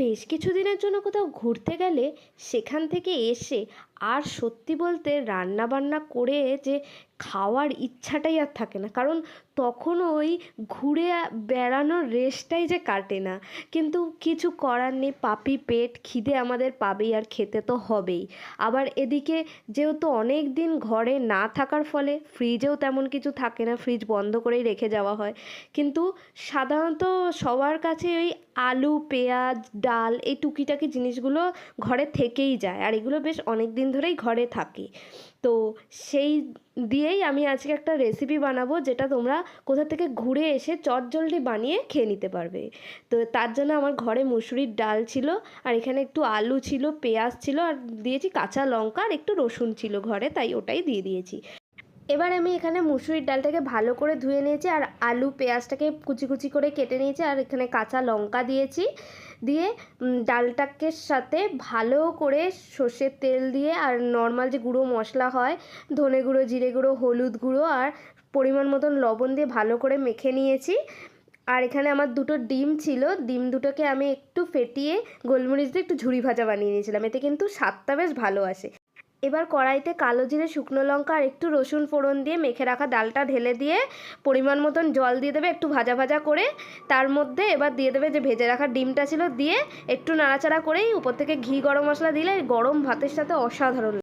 বেশ কিছু দিনের জন্য কোথাও ঘুরতে গেলে সেখান থেকে এসে আর সত্যি বলতে রান্না বান্না করে যে খাওয়ার ইচ্ছাটাই আর থাকে না। কারণ তখন ওই ঘুরে বেড়ানোর রেশটাই যে কাটে না। কিন্তু কিছু করার নেই, পাপি পেট খিদে আমাদের পাবেই আর খেতে তো হবেই। আবার এদিকে যেহেতু অনেক দিন ঘরে না থাকার ফলে ফ্রিজেও তেমন কিছু থাকে না ফ্রিজ বন্ধ করেই রেখে যাওয়া হয়। কিন্তু সাধারণত সবার কাছে ওই আলু, পেঁয়াজ, ডাল এই টুকিটাকি জিনিসগুলো ঘরে থেকেই যায়। আর এগুলো বেশ অনেক দিন ধরেই ঘরে থাকে। তো সেই দিয়েই আমি আজকে একটা রেসিপি বানাবো যেটা তোমরা কোথা থেকে ঘুরে এসে চটজলদি বানিয়ে খেয়ে নিতে পারবে। তো তার জন্য আমার ঘরে মুসুরির ডাল ছিল, আর এখানে একটু আলু ছিল, পেঁয়াজ ছিল, আর দিয়েছি কাঁচা লঙ্কা আর একটু রসুন ছিল ঘরে, তাই ওটাই দিয়ে দিয়েছি। এবার আমি এখানে মুসুরির ডালটাকে ভালো করে ধুয়ে নিয়েছি আর আলু পেঁয়াজটাকে কুচি কুচি করে কেটে নিয়েছি আর এখানে কাঁচা লঙ্কা দিয়েছি। দিয়ে ডালটাকে সাথে ভালো করে সর্ষের তেল দিয়ে আর নর্মাল যে গুঁড়ো মশলা হয়, ধনে গুঁড়ো, জিরে গুঁড়ো, হলুদ গুঁড়ো আর পরিমাণ মতন লবণ দিয়ে ভালো করে মেখে নিয়েছি। আর এখানে আমার দুটো ডিম ছিল, ডিম দুটোকে আমি একটু ফেটিয়ে গোলমরিচ দিয়ে একটু ঝুড়ি ভাজা বানিয়ে নিয়েছিলাম। এতে কিন্তু স্বাদটা বেশ ভালো আসে। এবার কড়াইতে কালো জিরে, শুকনো লঙ্কা আর একটু রসুন ফোড়ন দিয়ে মেখে রাখা ডালটা ঢেলে দিয়ে পরিমাণ মতন জল দিয়ে দেবে একটু ভাজা ভাজা করে। তার মধ্যে এবার দিয়ে দেবে যে ভেজে রাখা ডিমটা ছিল, দিয়ে একটু নাড়াচাড়া করেই উপর থেকে ঘি গরম মশলা দিলে গরম ভাতের সাথে অসাধারণ